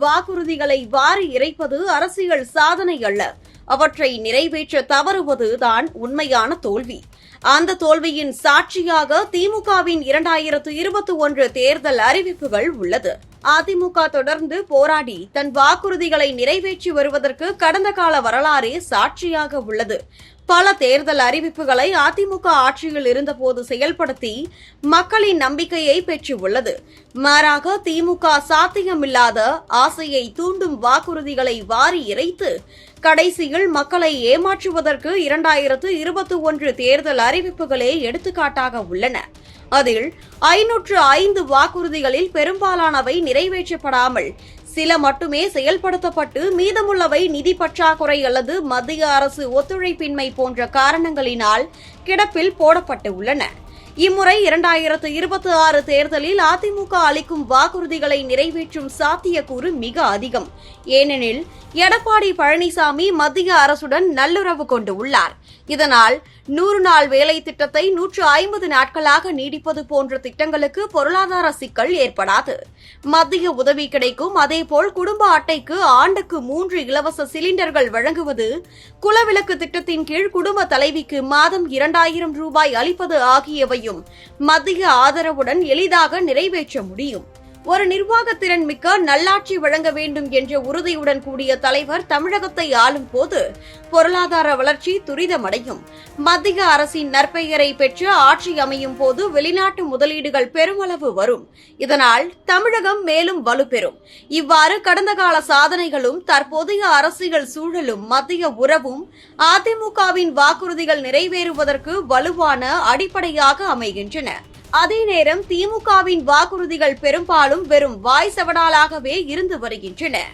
வாக்குறுதிகளை வாரி இறைப்பது அரசியல் சாதனை அல்ல. அவற்றை நிறைவேற்ற தவறுவது தான் உண்மையான தோல்வி. அந்த தோல்வியின் சாட்சியாக திமுகவின் இரண்டாயிரத்து இருபத்தி ஒன்று தேர்தல் அறிவிப்புகள் உள்ளது. அதிமுக தொடர்ந்து போராடி தன் வாக்குறுதிகளை நிறைவேற்றி வருவதற்கு கடந்த கால வரலாறே சாட்சியாக உள்ளது. பல தேர்தல் அறிவிப்புகளை அதிமுக ஆட்சியில் இருந்தபோது செயல்படுத்தி மக்களின் நம்பிக்கையை பெற்றுள்ளது. மாறாக திமுக சாத்தியமில்லாத ஆசையை தூண்டும் வாக்குறுதிகளை வாரி இறைத்து கடைசியில் மக்களை ஏமாற்றுவதற்கு இரண்டாயிரத்து இருபத்தி ஒன்று தேர்தல் அறிவிப்புகளே எடுத்துக்காட்டாக உள்ளன. அதில் ஐநூற்று ஐந்து வாக்குறுதிகளில் பெரும்பாலானவை நிறைவேற்றப்படாமல் சில மட்டுமே செயல்படுத்தப்பட்டு மீதமுள்ளவை நிதி பற்றாக்குறை அல்லது மத்திய அரசு ஒத்துழைப்பின்மை போன்ற காரணங்களினால் கிடப்பில் போடப்பட்டு உள்ளன. இம்முறை இரண்டாயிரத்து இருபத்தி ஆறு தேர்தலில் அதிமுக அளிக்கும் வாக்குறுதிகளை நிறைவேற்றும் சாத்தியக்கூறு மிக அதிகம். ஏனெனில் எடப்பாடி பழனிசாமி மத்திய அரசுடன் நல்லுறவு கொண்டு உள்ளார். இதனால் நூறு நாள் வேலை திட்டத்தை நூற்று ஐம்பது நாட்களாக நீடிப்பது போன்ற திட்டங்களுக்கு பொருளாதார சிக்கல் ஏற்படாது. மத்திய உதவி கிடைக்கும். அதேபோல் குடும்ப அட்டைக்கு ஆண்டுக்கு மூன்று இலவச சிலிண்டர்கள் வழங்குவது குலவிளக்கு திட்டத்தின் கீழ் குடும்ப தலைவிக்கு மாதம் இரண்டாயிரம் ரூபாய் அளிப்பது ஆகியவையும் மத்திய ஆதரவுடன் எளிதாக நிறைவேற்ற முடியும். ஒரு நிர்வாகத்திறன் மிக்க நல்லாட்சி வழங்க வேண்டும் என்ற உறுதியுடன் கூடிய தலைவர் தமிழகத்தை ஆளும் போது பொருளாதார வளர்ச்சி துரிதமடையும். மத்திய அரசின் நற்பெயரை பெற்று ஆட்சி அமையும் போது வெளிநாட்டு முதலீடுகள் பெருமளவு வரும். இதனால் தமிழகம் மேலும் வலுப்பெறும். இவ்வாறு கடந்த கால சாதனைகளும் தற்போதைய அரசியல் சூழலும் மத்திய உறவும் அதிமுகவின் வாக்குறுதிகள் நிறைவேறுவதற்கு வலுவான அடிப்படையாக அமைகின்றன. அதே நேரம் திமுகவின் வாக்குறுதிகள் பெரும்பாலும் வெறும் வாய் சவடாலாகவே இருந்து வருகின்றன.